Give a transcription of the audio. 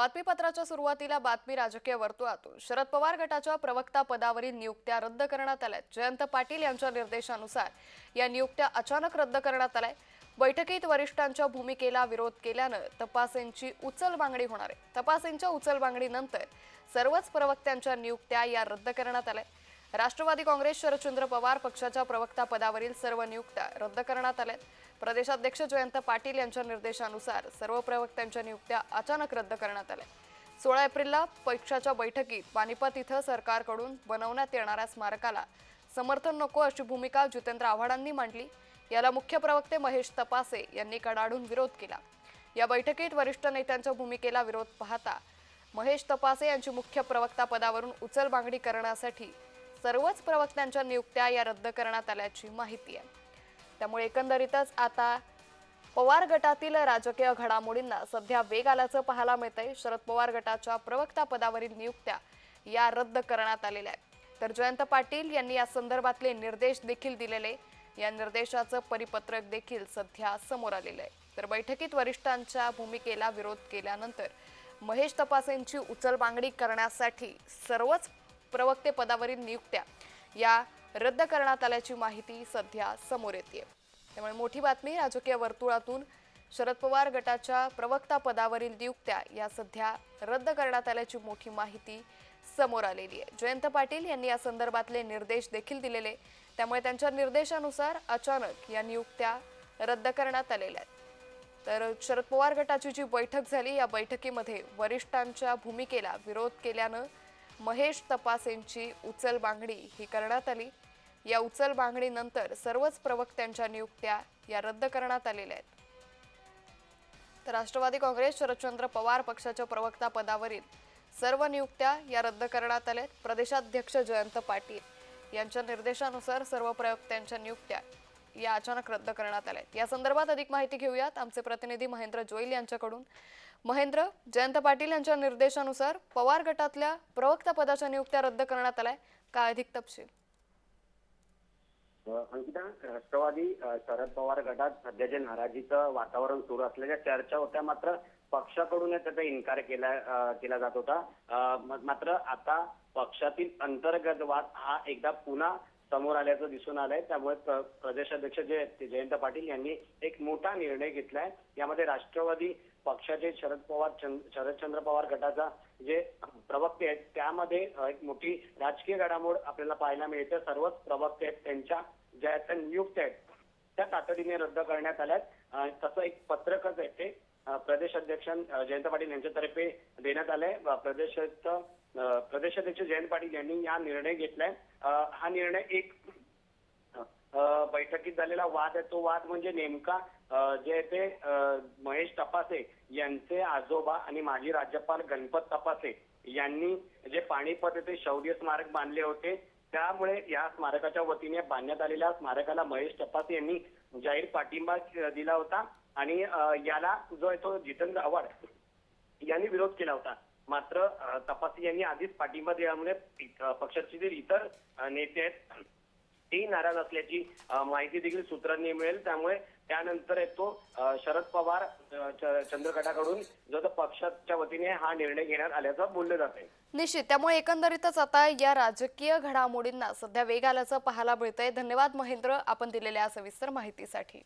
बातमीपत्राच्या सुरुवातीला बातमी राजकीय वर्तुळातून. शरद पवार गटाच्या प्रवक्ता पदावरील नियुक्त्या रद्द करण्यात आल्या जयंत पाटील यांच्या निर्देशानुसार या नियुक्त्या अचानक रद्द करण्यात आल्या बैठकीत वरिष्ठांच्या भूमिकेला विरोध केल्यानं तपासेंची उचल मागणी होणार आहे. तपासेंच्या उचल मागणीनंतर सर्वच प्रवक्त्यांच्या नियुक्त्या या रद्द करण्यात आल्या. राष्ट्रवादी काँग्रेस शरदचंद्र पवार पक्षाच्या प्रवक्ता पदावरील सर्व नियुक्त्या रद्द करण्यात आल्या प्रदेशाध्यक्ष जयंत पाटील यांच्या निर्देशानुसार सर्व प्रवक्त्यांच्या नियुक्त्या अचानक रद्द करण्यात आल्या. सोळा एप्रिलला पक्षाच्या बैठकीत पानिपत इथं सरकारकडून बनवण्यात येणाऱ्या स्मारकाला समर्थन नको अशी भूमिका जितेंद्र आव्हाडांनी मांडली. याला मुख्य प्रवक्ते महेश तपासे यांनी कडाडून विरोध केला. या बैठकीत वरिष्ठ नेत्यांच्या भूमिकेला विरोध पाहता महेश तपासे यांची मुख्य प्रवक्ता पदावरून उचल मागणी करण्यासाठी सर्वच प्रवक्त्यांच्या नियुक्त्या या रद्द करण्यात आल्याची माहिती आहे. त्यामुळे एकंदरीतच आता पवार गटातील राजकीय घडामोडींना सध्या वेग आल्याचं पाहायला मिळतंय. शरद पवार गटाच्या प्रवक्ता पदावरील नियुक्त्या या रद्द करण्यात आलेल्या आहेत. तर जयंत पाटील यांनी या संदर्भातले निर्देश देखील दिलेले. या निर्देशाचं परिपत्रक देखील सध्या समोर आलेलं आहे. तर बैठकीत वरिष्ठांच्या भूमिकेला विरोध केल्यानंतर महेश तपासेंची उचलबांगडी करण्यासाठी सर्वच प्रवक्ते पदावरील नियुक्त्या या रद्द करण्यात आल्याची माहिती सध्या समोर येते त्यामुळे मोठी बातमी राजकीय वर्तुळातून शरद पवार गटाच्या प्रवक्ता पदावरील नियुक्त्या या सध्या रद्द करण्यात आल्याची मोठी माहिती समोर आलेली आहे. जयंत पाटील यांनी या संदर्भातले निर्देश देखील दिलेले त्यामुळे त्यांच्या निर्देशानुसार अचानक या नियुक्त्या रद्द करण्यात आलेल्या आहेत. तर शरद पवार गटाची जी बैठक झाली या बैठकीमध्ये वरिष्ठांच्या भूमिकेला विरोध केल्यानं महेश तपासेंची उचल मागणी ही करण्यात आली. या उचल मागणीनंतर सर्वच प्रवक्त्यांच्या नियुक्त्या या रद्द करण्यात आलेल्या आहेत तर राष्ट्रवादी काँग्रेस शरदचंद्र पवार पक्षाच्या प्रवक्ता पदावरील सर्व नियुक्त्या या रद्द करण्यात आल्या आहेत. प्रदेशाध्यक्ष जयंत पाटील यांच्या निर्देशानुसार सर्व प्रवक्त्यांच्या नियुक्त्या या अचानक रद्द करण्यात आल्या आहेत. या संदर्भात अधिक माहिती घेऊयात आमचे प्रतिनिधी महेंद्र जोईल यांच्याकडून महेंद्र जयंत पाटील यांच्या निर्देशानुसार पवार गटातल्या प्रवक्ता पदाच्या नियुक्त्या रद्द करण्यात आल्या आहेत. काय अधिक तपशील अंकिता म्हणजे राष्ट्रवादी शरद पवार गटात सध्या जे नाराजीचं वातावरण सुरू असल्याच्या चर्चा होत्या मात्र पक्षाकडून त्याचा इन्कार केला केला जात होता. मात्र आता पक्षातील अंतर्गत वाद हा एकदा पुन्हा समोर आल्याचं दिसून आलंय. त्यामुळे प्र- प्रदेशाध्यक्ष जे जयंत पाटील यांनी एक मोठा निर्णय घेतलाय. यामध्ये राष्ट्रवादी पक्षाचे शरद पवार चंद- शरदचंद्र पवार गटाचा जे प्रवक्ते आहेत त्यामध्ये एक मोठी राजकीय घडामोड आपल्याला पाहायला मिळते. सर्वच प्रवक्ते आहेत त्यांच्या ज्या त्या नियुक्त्या आहेत. त्या तातडीने रद्द करण्यात आल्यात. तसं एक पत्रकच आहे ते. प्रदेश अध्यक्ष जयंत पाटील यांच्यातर्फे देण्यात आलंय. प्रदेशाचं प्रदेशाध्यक्ष जयंत पाटील यांनी हा निर्णय घेतलाय. हा निर्णय एक बैठकीत झालेला वाद आहे. तो वाद म्हणजे नेमका जे ते महेश तपासे यांचे आजोबा आणि माजी राज्यपाल गणपत तपासे यांनी जे पाणीपत येथे शौर्य स्मारक बांधले होते त्यामुळे या स्मारकाच्या वतीने बांधण्यात आलेल्या स्मारकाला महेश तपासे यांनी जाहीर पाठिंबा दिला होता. आणि याला जो आहे तो जितेंद्र आव्हाड यांनी विरोध केला होता. मात्र तपासी यांनी आधीच पाठिंबा दिल्यामुळे पक्षाचे जे इतर नेते आहेत ते नाराज असल्याची माहिती देखील सूत्रांनी मिळेल. त्यामुळे त्यानंतर येतो तो शरद पवार च- चंद्रगटाकडून जो पक्षाच्या वतीने हा निर्णय घेण्यात आल्याचं बोललं जात आहे. निश्चित. त्यामुळे एकंदरीतच आता या राजकीय घडामोडींना सध्या वेग आल्याचं पाहायला मिळतंय. धन्यवाद महेंद्र आपण दिलेल्या सविस्तर माहितीसाठी.